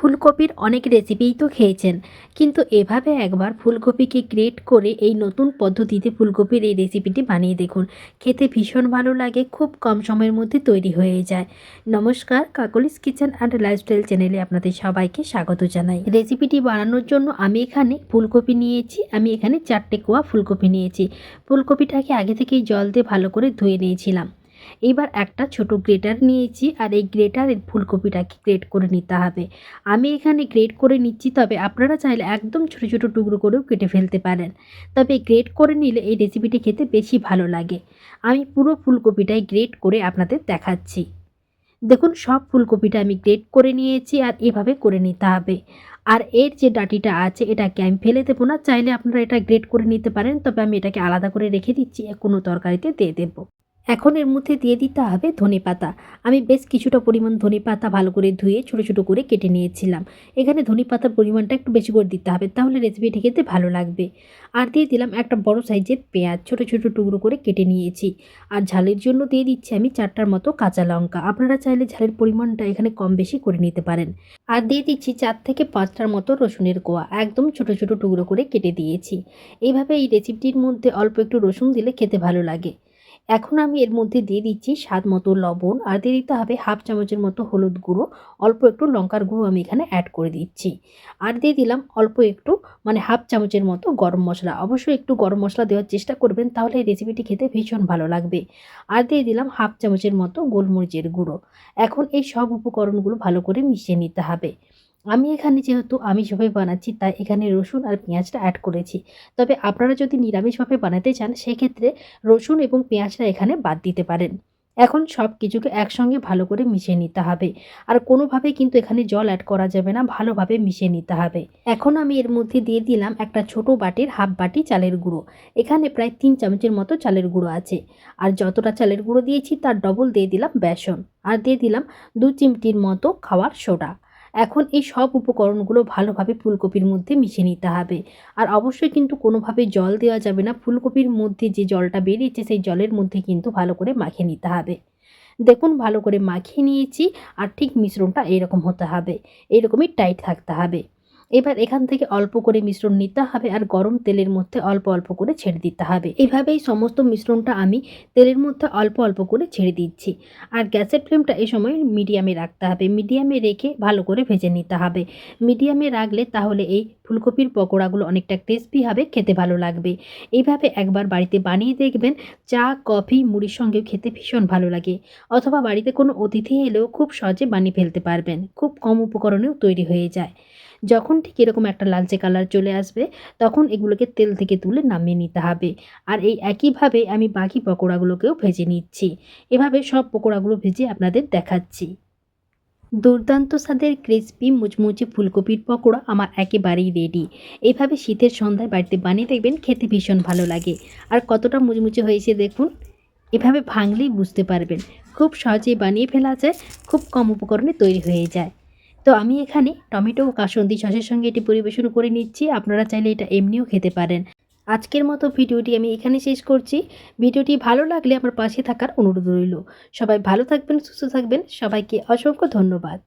ফুলকপির অনেক রেসিপিই তো খেয়েছেন। কিন্তু এভাবে একবার ফুলকপিকে গ্রেট করে এই নতুন পদ্ধতিতে ফুলকপির এই রেসিপিটি বানিয়ে দেখুন। খেতে ভীষণ ভালো লাগে, খুব কম সময়ের মধ্যে তৈরি হয়ে যায়। নমস্কার, কাকলিস কিচেন অ্যান্ড লাইফস্টাইল চ্যানেলে আপনাদের সবাইকে স্বাগত জানাই। রেসিপিটি বানানোর জন্য আমি এখানে ফুলকপি নিয়েছি, আমি এখানে চারটে কোয়া ফুলকপি নিয়েছি। ফুলকপিটাকে আগে থেকেই জল দিয়ে ভালো করে ধুয়ে নিয়েছিলাম। এবার একটা ছোট গ্রেটার নিয়েছি আর এই গ্রেটারে ফুলকপিটাকে গ্রেট করে নিতে হবে। আমি এখানে গ্রেট করে নিচ্ছি, তবে আপনারা চাইলে একদম ছোট ছোট টুকরো করেও কেটে ফেলতে পারেন। তবে গ্রেট করে নিলে এই রেসিপিটি খেতে বেশি ভালো লাগে। আমি পুরো ফুলকপিটাই গ্রেট করে আপনাদের দেখাচ্ছি। দেখুন, সব ফুলকপিটা আমি গ্রেট করে নিয়েছি আর এভাবে করে নিতে হবে। আর এর যে ডাটিটা আছে, এটাকে আমি ফেলে দেবো না। চাইলে আপনারা এটা গ্রেট করে নিতে পারেন, তবে আমি এটাকে আলাদা করে রেখে দিচ্ছি কোনো তরকারিতে দিয়ে দেবো। এখন এর মধ্যে দিয়ে দিতে হবে ধনে পাতা। আমি বেশ কিছুটা পরিমাণ ধনে পাতা ভালো করে ধুয়ে ছোটো ছোটো করে কেটে নিয়েছিলাম। এখানে ধনে পাতার পরিমাণটা একটু বেশি করে দিতে হবে, তাহলে রেসিপিটি খেতে ভালো লাগবে। আর দিয়ে দিলাম একটা বড় সাইজের পেঁয়াজ, ছোটো ছোটো টুকরো করে কেটে নিয়েছি। আর ঝালের জন্য দিয়ে দিচ্ছি আমি চারটার মতো কাঁচা লঙ্কা। আপনারা চাইলে ঝালের পরিমাণটা এখানে কম বেশি করে নিতে পারেন। আর দিয়ে দিচ্ছি চার থেকে পাঁচটার মতো রসুনের কোয়া, একদম ছোটো ছোটো টুকরো করে কেটে দিয়েছি। এইভাবে এই রেসিপিটির মধ্যে অল্প একটু রসুন দিলে খেতে ভালো লাগে। এখন আমি এর মধ্যে দিয়ে দিচ্ছি স্বাদ মতো লবণ আর দিয়ে দিতে হবে হাফ চামচের মতো হলুদ গুঁড়ো, অল্প একটু লঙ্কার গুঁড়ো আমি এখানে অ্যাড করে দিচ্ছি। আর দিয়ে দিলাম অল্প একটু মানে হাফ চামচের মতো গরম মশলা। অবশ্যই একটু গরম মশলা দেওয়ার চেষ্টা করবেন, তাহলে এই রেসিপিটি খেতে ভীষণ ভালো লাগবে। আর দিয়ে দিলাম হাফ চামচের মতো গোলমরিচের গুঁড়ো। এখন এই সব উপকরণগুলো ভালো করে মিশিয়ে নিতে হবে। আমি এখানে যেহেতু আমিষভাবে বানাচ্ছি, তাই এখানে রসুন আর পেঁয়াজটা অ্যাড করেছি। তবে আপনারা যদি নিরামিষভাবে বানাতে চান, সেক্ষেত্রে রসুন এবং পেঁয়াজটা এখানে বাদ দিতে পারেন। এখন সব কিছুকে একসঙ্গে ভালো করে মিশিয়ে নিতে হবে। আর কোনোভাবেই কিন্তু এখানে জল অ্যাড করা যাবে না, ভালোভাবে মিশিয়ে নিতে হবে। এখন আমি এর মধ্যে দিয়ে দিলাম একটা ছোট বাটির হাফ বাটি চালের গুঁড়ো। এখানে প্রায় তিন চামচের মতো চালের গুঁড়ো আছে। আর যতটা চালের গুঁড়ো দিয়েছি, তার ডবল দিয়ে দিলাম বেসন। আর দিয়ে দিলাম দু চিমটির মতো খাওয়ার সোডা। এখন এই সব উপকরণগুলো ভালোভাবে ফুলকপির মধ্যে মিশে নিতে হবে। আর অবশ্যই কিন্তু কোনোভাবে জল দেওয়া যাবে না। ফুলকপির মধ্যে যে জলটা বেরিয়েছে সেই জলের মধ্যে কিন্তু ভালো করে মাখিয়ে নিতে হবে। দেখুন, ভালো করে মাখিয়ে নিয়েছি। আর ঠিক মিশ্রণটা এরকম হতে হবে। এরকমই টাইট থাকতে হবে। এবার এখান থেকে অল্প করে মিশ্রণ নিতে হবে আর গরম তেলের মধ্যে অল্প অল্প করে ছেড়ে দিতে হবে। এইভাবেই সমস্ত মিশ্রণটা আমি তেলের মধ্যে অল্প অল্প করে ছেড়ে দিচ্ছি। আর গ্যাসের ফ্লেমটা এই সময় মিডিয়ামে রাখতে হবে। মিডিয়ামে রেখে ভালো করে ভেজে নিতে হবে। মিডিয়ামে রাখলে তাহলে এই ফুলকপির পকোড়াগুলো অনেকটা ক্রিসপি হবে, খেতে ভালো লাগবে। এইভাবে একবার বাড়িতে বানিয়ে দেখবেন চা, কফি, মুড়ির সঙ্গেও খেতে ভীষণ ভালো লাগে। অথবা বাড়িতে কোনো অতিথি এলেও খুব সহজে বানিয়ে ফেলতে পারবেন। খুব কম উপকরণেও তৈরি হয়ে যায়। যখন ঠিক এরকম একটা লালচে কালার চলে আসবে, তখন এগুলোকে তেল থেকে তুলে নামিয়ে নিতে হবে। আর এই একইভাবে আমি বাকি পকোড়াগুলোকেও ভেজে নিচ্ছি। এভাবে সব পকোড়াগুলো ভেজে আপনাদের দেখাচ্ছি। দুর্দান্ত স্বাদের ক্রিসপি মুচমুচে ফুলকপির পকোড়া আমার একেবারেই রেডি এইভাবে শীতের সন্ধ্যায় বাড়িতে বানিয়ে দেখবেন খেতে ভীষণ ভালো লাগে। আর কতটা মুচমুচে হয়েছে দেখুন, এভাবে ভাঙলেই বুঝতে পারবেন। খুব সহজেই বানিয়ে ফেলা যায়, খুব কম উপকরণে তৈরি হয়ে যায়। তো আমি এখানে টমেটো ও কাসন্দি সসের সঙ্গে এটি পরিবেশন করে নিচ্ছি। আপনারা চাইলে এটা এমনিও খেতে পারেন। আজকের মতো ভিডিওটি আমি এখানে শেষ করছি। ভিডিওটি ভালো লাগলে আমার পাশে থাকার অনুরোধ রইল। সবাই ভালো থাকবেন, সুস্থ থাকবেন। সবাইকে অসংখ্য ধন্যবাদ।